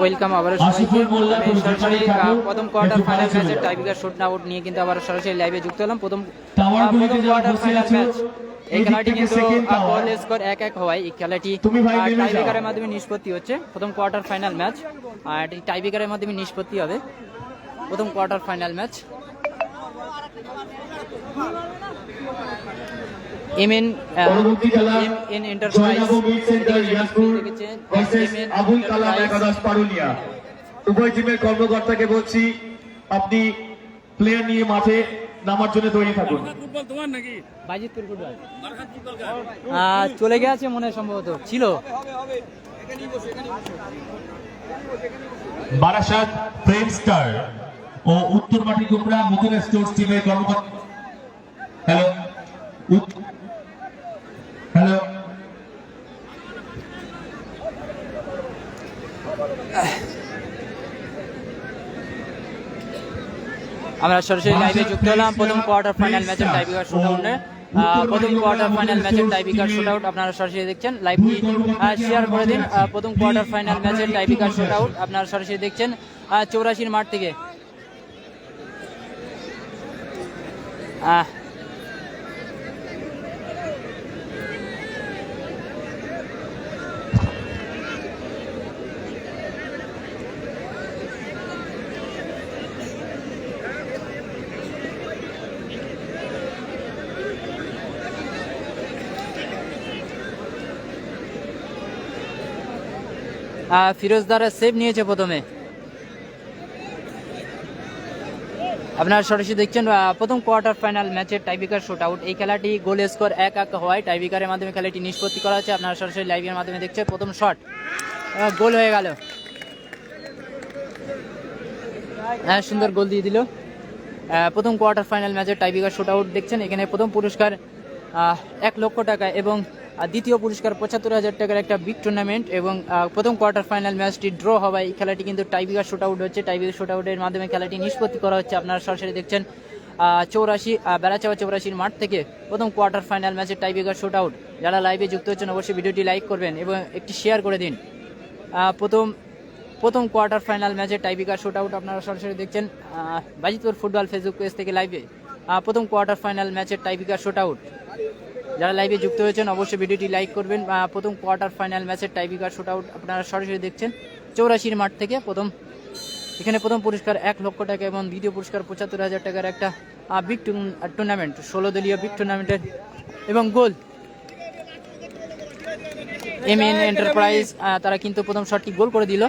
Welcome আবার সরাসরি প্রথম কোয়ার্টার ফাইনাল ম্যাচের যাও। টাইব্রেকার শুট আউট নিয়ে কিন্তু আবার সরাসরি লাইভে যুক্ত হলাম। প্রথম প্রথম কোয়ার্টার ফাইনাল ম্যাচ এই খেলাটি কিন্তু গোল স্কোর এক এক হওয়ায় এই খেলাটি। টাইব্রেকারের মাধ্যমে নিষ্পত্তি হচ্ছে। প্রথম কোয়ার্টার ফাইনাল ম্যাচ আর এটি টাইব্রেকারের মাধ্যমে নিষ্পত্তি হবে। প্রথম কোয়ার্টার ফাইনাল ম্যাচ এমএন পরবর্তী খেলা N enterprise versus Abul Kalam একাদশ পারুলিয়া। উভয় টিমের কর্মকর্তাকে বলছি আপনি প্লেয়ার নিয়ে মাঠে নামার জন্য তৈরি থাকুন। বাজিতপুর ফুটবল চলে গেছে মনে হয় সম্ভবত। ছিল। বারাসাত ফ্রেম স্টার ও উত্তর মাটি কুমড়া মুকুল স্টোর্স টিমের কর্মকর্তা হ্যালো আমরা সরাসরি লাইভে যুক্ত হলাম। প্রথম কোয়ার্টার ফাইনাল ম্যাচের টাইবিকার শুট আউটে প্রথম কোয়ার্টার ফাইনাল ম্যাচের টাইবিকার শুট আউট আপনারা সরাসরি দেখছেন। লাইভটি শেয়ার করে দিন। প্রথম কোয়ার্টার ফাইনাল ম্যাচের শুট আউট আপনারা সরাসরি দেখছেন। চৌরাশির মাঠ থেকে। ফিরোজ দ্বারা সেভ নিয়েছে প্রথমে। আপনারা সরাসরি দেখছেন প্রথম কোয়ার্টার ফাইনাল ম্যাচের টাইবিকার শুট আউট এই খেলাটি গোল স্কোর এক এক হওয়ায় টাইবিকারের মাধ্যমে খেলাটি নিষ্পত্তি করা হচ্ছে আপনারা সরাসরি লাইভের মাধ্যমে দেখছেন, প্রথম শট গোল হয়ে গেল। হ্যাঁ সুন্দর গোল দিয়ে দিল। প্রথম কোয়ার্টার ফাইনাল ম্যাচের টাইবিকার শুট আউট দেখছেন। এখানে প্রথম পুরস্কার এক লক্ষ টাকা এবং দ্বিতীয় পুরস্কার পঁচাত্তর হাজার টাকার একটা বিগ টুর্নামেন্ট এবং প্রথম কোয়ার্টার ফাইনাল ম্যাচটি ড্র হওয়ায় এই খেলাটি কিন্তু টাইবিকার শুট আউট হচ্ছে। টাইবিকার শুট আউটের মাধ্যমে খেলাটি নিষ্পত্তি করা হচ্ছে। আপনারা সরাসরি দেখছেন চৌরাশি বেড়াচাওয়া চৌরাশির মাঠ থেকে প্রথম কোয়ার্টার ফাইনাল ম্যাচের টাইবিকার শুট আউট যারা লাইভে যুক্ত হচ্ছেন, অবশ্যই ভিডিওটি লাইক করবেন এবং একটি শেয়ার করে দিন। প্রথম প্রথম কোয়ার্টার ফাইনাল ম্যাচের টাইবিকার শুট আউট আপনারা সরাসরি দেখছেন বাজিতপুর ফুটবল ফেসবুক পেজ থেকে লাইভে প্রথম কোয়ার্টার ফাইনাল ম্যাচের টাইবিকার শুট আউট যারা লাইভে যুক্ত হয়েছেন অবশ্যই ভিডিওটি লাইক করবেন। প্রথম কোয়ার্টার ফাইনাল ম্যাচের টাইবিকার শুট আউট আপনারা সরাসরি দেখছেন। চৌরাশির মাঠ থেকে প্রথম এখানে প্রথম পুরস্কার এক লক্ষ টাকা এবং দ্বিতীয় পুরস্কার পঁচাত্তর হাজার টাকার একটা বিগ টুর্নামেন্ট ষোলো দলীয় বিগ টুর্নামেন্টের এবং গোল এম এন এন্টারপ্রাইজ তারা কিন্তু প্রথম শটটি গোল করে দিল।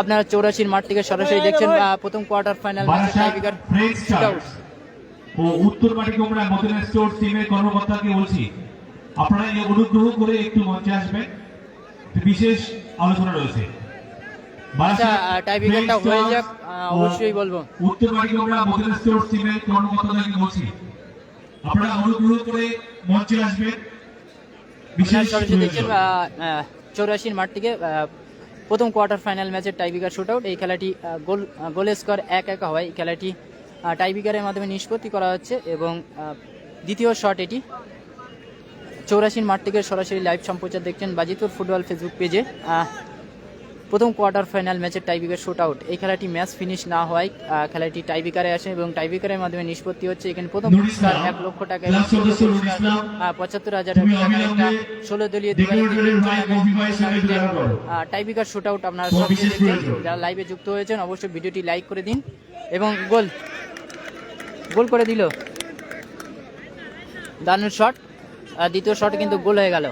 আপনারা চৌরাশির মাঠ থেকে সরাসরি দেখছেন প্রথম কোয়ার্টার ফাইনাল ম্যাচের টাইবিকার শুট আউট ও উত্তর কুমড়া মুকুল স্টোর্স টিমের কর্মকর্তাকে বলছি? আপনারা এই অনুগ্রহ করে একটু মঞ্চে আসবেন। বিশেষ আলোচনা রয়েছে। আচ্ছা হয়ে স্টার অবশ্যই বলব। উত্তর টিমের কর্মকর্তাকে বলছি? আপনারা অনুগ্রহ করে মঞ্চে আসবেন। বিশেষ। চৌরাশির মাঠ থেকে প্রথম কোয়ার্টার ফাইনাল ম্যাচের টাইবিকার শুট আউট এই খেলাটি গোল আহ, গোল স্কোর এক এক হওয়ায় এই খেলাটি আহ, টাইবিকারের মাধ্যমে নিষ্পত্তি করা হচ্ছে এবং দ্বিতীয় শট এটি। চৌরাশির মাঠ থেকে সরাসরি লাইভ সম্প্রচার দেখছেন বাজিতুর ফুটবল ফেসবুক পেজে প্রথম কোয়ার্টার ফাইনাল ম্যাচের টাইবিকার শুট আউট এই খেলাটি ম্যাচ ফিনিশ না হওয়ায় খেলাটি টাইবিকারে আসে এবং টাইবিকারের মাধ্যমে নিষ্পত্তি হচ্ছে। এখানে প্রথম পুরস্কার এক লক্ষ টাকা এবং পঁচাত্তর হাজার ষোলো দলীয় ডেপুটেডের ভাই অভিভাবক সাহেব দেখা করো। টাইপিকার শুট আউট আপনারা সব। যারা লাইভে যুক্ত হয়েছেন অবশ্যই ভিডিওটি লাইক করে দিন এবং গোল গোল করে দিল। দারুণ শট আর দ্বিতীয় শট কিন্তু গোল হয়ে গেল।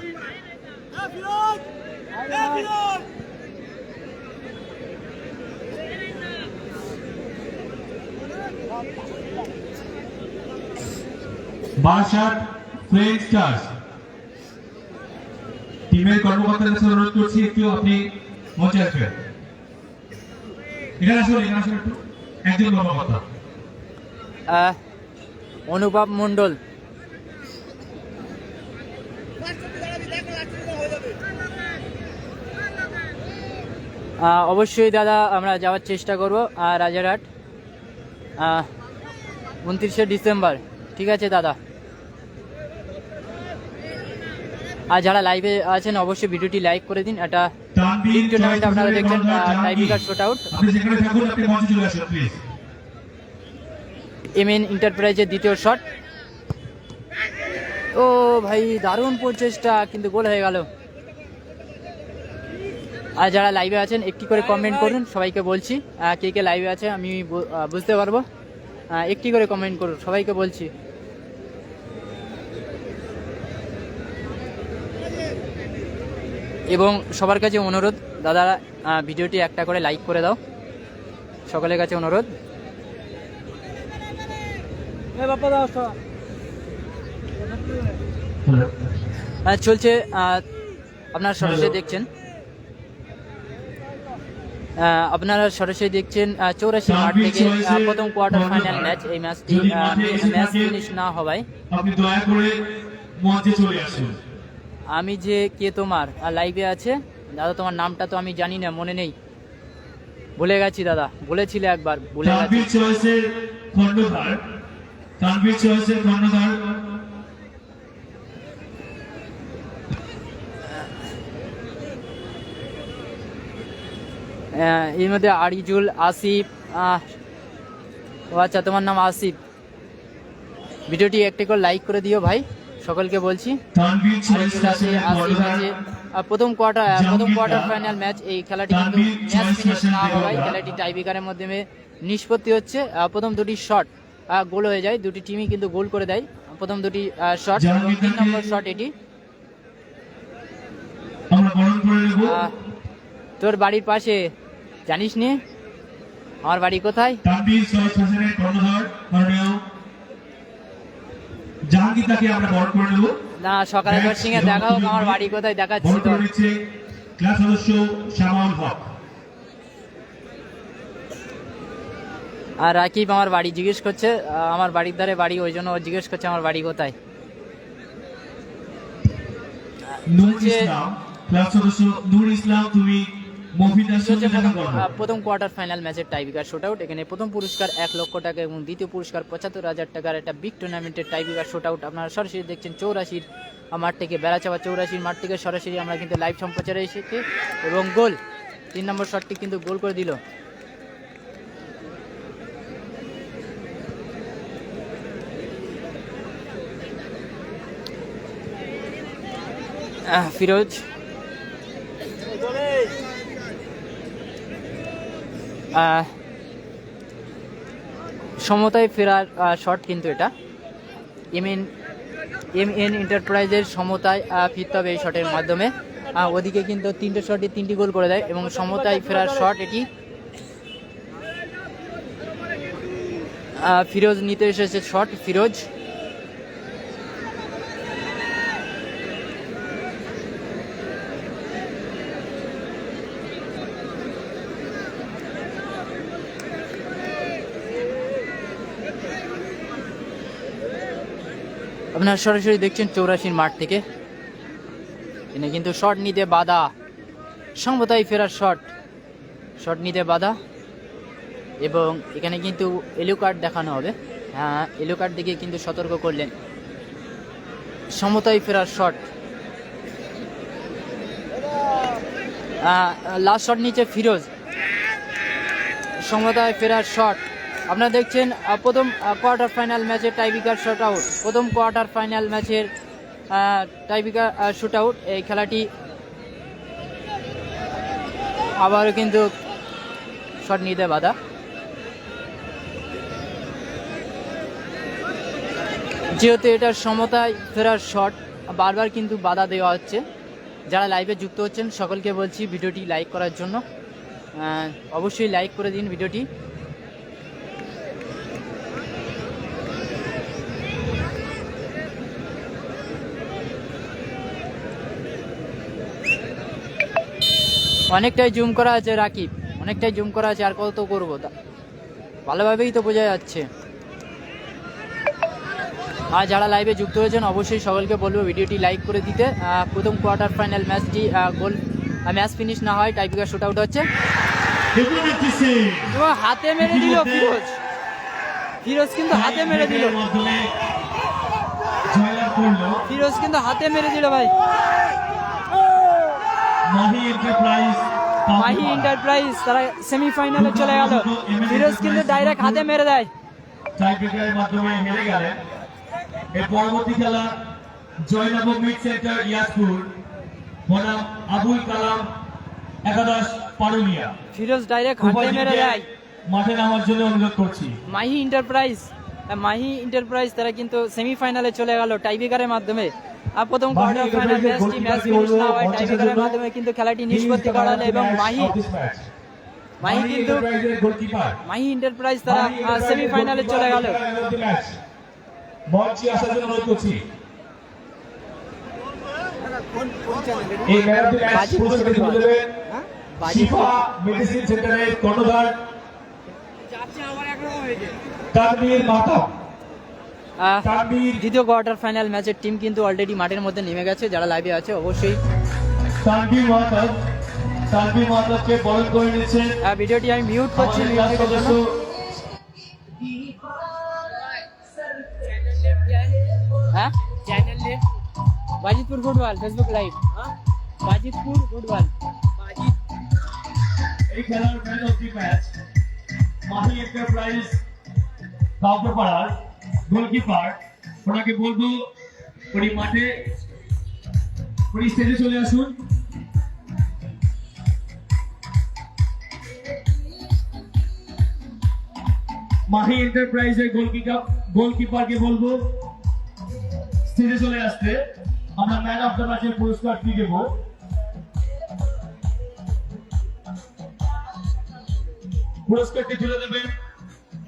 টিমের কর্মকর্তাদের কাছে অনুরোধ করছি, একটু আপনি মঞ্চে আসবেন। এখানে আসুন এখানে আসুন একটু। একজন কর্মকর্তা। অনুভব মণ্ডল। অবশ্যই দাদা আমরা যাওয়ার চেষ্টা করব আহ, রাজারহাট উনত্রিশে ডিসেম্বর ঠিক আছে দাদা? আর যারা লাইভে আছেন অবশ্যই ভিডিওটি লাইক করে দিন একটা টুর্নামেন্ট আপনারা দেখছেন। টাইপিকার শুট আউট আপনি যেখানে থাকুন আপনি মঞ্চে চলে আসুন প্লিজ এম এন এন্টারপ্রাইজের দ্বিতীয় শট ও ভাই দারুণ প্রচেষ্টা কিন্তু গোল হয়ে গেল। আর যারা লাইভে আছেন একটি করে কমেন্ট করুন সবাইকে বলছি। কে কে লাইভে আছে আমি বুঝতে পারব। একটি করে কমেন্ট করুন সবাইকে বলছি। এবং সবার কাছে অনুরোধ দাদা আহ, ভিডিওটি একটা করে লাইক করে দাও। সকলের কাছে অনুরোধ। চলছে আপনার সরাসরি দেখছেন। আপনারা সরাসরি দেখছেন চৌরাশি মাঠ থেকে প্রথম কোয়ার্টার ফাইনাল। ম্যাচ এই ম্যাচটি ম্যাচ ফিনিশ না হওয়ায়। আপনি দয়া করে মঞ্চে চলে আসুন। আমি যে কে তোমার? লাইভে আছে? দাদা তোমার নামটা তো আমি জানি না মনে নেই। ভুলে গেছি দাদা। বলেছিলে একবার ভুলে গেছি। তানভীর চয়েসের আহ, এর মধ্যে আরিজুল আসিফ ও আচ্ছা তোমার নাম আসিফ। ভিডিওটি একটি করে লাইক করে দিও ভাই সকলকে বলছি। আরিজুল আছে আসিফ আছে প্রথম কোয়ার্টার প্রথম কোয়ার্টার ফাইনাল ম্যাচ এই খেলাটি কিন্তু ম্যাচ ফিনিশ না হওয়ায় খেলাটি টাইবিকারের মাধ্যমে নিষ্পত্তি হচ্ছে প্রথম দুটি শট গোল হয়ে যায়। দুটি টিমই কিন্তু গোল করে দেয়। প্রথম দুটি শট তিন নম্বর শট এটি। তোর বাড়ির পাশে জানিস নি আমার বাড়ি কোথায়? না সকালে দেখা হোক আমার বাড়ি কোথায় দেখাচ্ছি তো সদস্য শ্যামল হক। আর রাকিব আমার বাড়ি জিজ্ঞেস করছে আমার বাড়ির ধারে বাড়ি ওই জন্য ও জিজ্ঞেস করছে আমার বাড়ি কোথায়। প্রথম কোয়ার্টার ফাইনাল ম্যাচের টাইবিকার শুট আউট এখানে প্রথম পুরস্কার এক লক্ষ টাকা এবং দ্বিতীয় পুরস্কার পঁচাত্তর হাজার টাকার একটা বিগ টুর্নামেন্টের টাইবিকার শুট আউট আপনারা সরাসরি দেখছেন চৌরাশির মাঠ থেকে বেড়াচাপা চৌরাশির মাঠ থেকে সরাসরি আমরা কিন্তু লাইভ সম্প্রচারে এসেছি এবং গোল তিন নম্বর শটটি কিন্তু গোল করে দিল। ফিরোজ? সমতায় ফেরার শট কিন্তু এটা। এম এন এম এন এন্টারপ্রাইজের সমতায় ফিরতে হবে এই শটের মাধ্যমে। ওদিকে কিন্তু তিনটে শটে তিনটি গোল করে দেয় এবং সমতায় ফেরার শট এটি। ফিরোজ নিতে এসেছে শট, ফিরোজ। আপনারা সরাসরি দেখছেন চৌরাশির মাঠ থেকে। এখানে কিন্তু শট নিতে বাধা। সমতায় ফেরার শট শট নিতে বাধা। এবং এখানে কিন্তু এলো কার্ড দেখানো হবে। হ্যাঁ এলো কার্ড দেখে কিন্তু সতর্ক করলেন। সমতায় ফেরার শট লাস্ট শট নিচে ফিরোজ। সমতায় ফেরার শট আপনারা দেখছেন প্রথম কোয়ার্টার ফাইনাল ম্যাচের টাইবিকার শট আউট প্রথম কোয়ার্টার ফাইনাল ম্যাচের টাইবিকার শুট আউট এই খেলাটি আবারও কিন্তু শট নিতে বাধা। যেহেতু এটার সমতায় ফেরার শট বারবার কিন্তু বাধা দেওয়া হচ্ছে। যারা লাইভে যুক্ত হচ্ছেন, সকলকে বলছি, ভিডিওটি লাইক করার জন্য। অবশ্যই লাইক করে দিন ভিডিওটি। অনেকটাই জুম করা আছে রাকিব, অনেকটাই জুম করা আছে, আর কত করব? ভালোভাবেই তো বোঝা যাচ্ছে। আর যারা লাইভে যুক্ত হয়েছেন, অবশ্যই সকলকে বলব ভিডিওটি লাইক করে দিতে। প্রথম কোয়ার্টার ফাইনাল ম্যাচটি গোল ম্যাচ ফিনিশ না হয় টাইপিকার শুট আউট হচ্ছে। হাতে মেরে দিল ফিরোজ। ফিরোজ কিন্তু হাতে মেরে দিল। ফিরোজ কিন্তু হাতে মেরে দিল ভাই। মাহি এন্টারপ্রাইজ মাহি এন্টারপ্রাইজ তারা সেমিফাইনালে চলে গেল। ফিরোজ কিন্তু ডাইরেক্ট হাতে মেরে দেয়। টাইব্রেকারের মাধ্যমে হেরে গেলেন এর পরবর্তী খেলা জয়নব মিড সেন্টার ইয়াসপুর বনাম আবুল কালাম একাদশ পারুলিয়া। ফিরোজ ডাইরেক্ট হাতে মেরে দেয়। মাঠে নামার জন্য অনুরোধ করছি। মাহি এন্টারপ্রাইজ মাহি এন্টারপ্রাইজ তারা কিন্তু সেমিফাইনালে চলে গেল টাইব্রেকারের মাধ্যমে। আর প্রথম কোয়ার্টার ফাইনাল ম্যাচটি ম্যাচ গোলকিপারকে ফিনিশ না হয় টাইব্রেকারের মাধ্যমে কিন্তু খেলাটি নিষ্পত্তি করা হলো এবং মাহি মাহি কিন্তু মাহি এন্টারপ্রাইজ তারা সেমিফাইনালে চলে গেল। মঞ্চে আসার জন্য অনুরোধ করছি। এই man of the match Bajipur তুলে দেবেন শিফা মেডিসিন সেন্টারের কর্ণধার। তানভীর দ্বিতীয় কোয়ার্টার ফাইনাল ম্যাচের টিম কিন্তু অলরেডি মাঠের মধ্যে নেমে গেছে যারা লাইভে আছে অবশ্যই। ভিডিওটি আমি মিউট করছি হ্যাঁ? Bajitpur football Facebook live Bajitpur football এই খেলার man of the match Mahi enterprise কাউকেপাড়ার goalkeeper ওনাকে বলব, উনি মাঠে, উনি স্টেজে চলে আসুন। মাহি এন্টারপ্রাইজের গোলকিপার গোলকিপারকে বলব স্টেজে চলে আসতে। আমরা ম্যান অফ দ্য ম্যাচের পুরস্কারটি দেবো? পুরস্কারটি তুলে দেবেন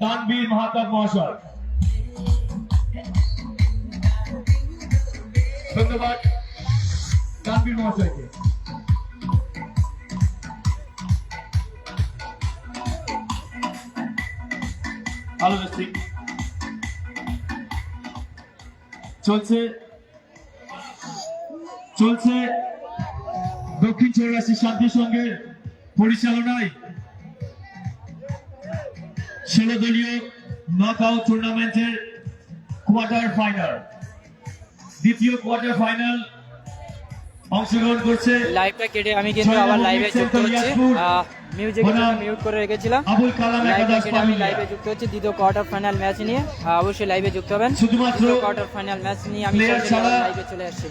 তানবীর মাহাতাব মহাশয়। ধন্যবাদ তানবীর মহাশয়কে। চলছে চলছে দক্ষিণ চৌরাশি শান্তি সংঘের পরিচালনায় ষোলো দলীয় নক আউট টুর্নামেন্টের কোয়ার্টার ফাইনাল দ্বিতীয় কোয়ার্টার ফাইনাল অংশগ্রহণ করছে লাইভটা কেটে আমি কিন্তু আবার লাইভে যুক্ত হচ্ছি। মিউজিক মিউট করে রেখেছিলাম। আবুল কালাম লাইভটা কেটে আমি লাইভে যুক্ত হচ্ছি। দ্বিতীয় কোয়ার্টার ফাইনাল ম্যাচ নিয়ে অবশ্যই লাইভে যুক্ত হবেন। শুধুমাত্র কোয়ার্টার ফাইনাল ম্যাচ নিয়ে আমি লাইভে চলে আসছি।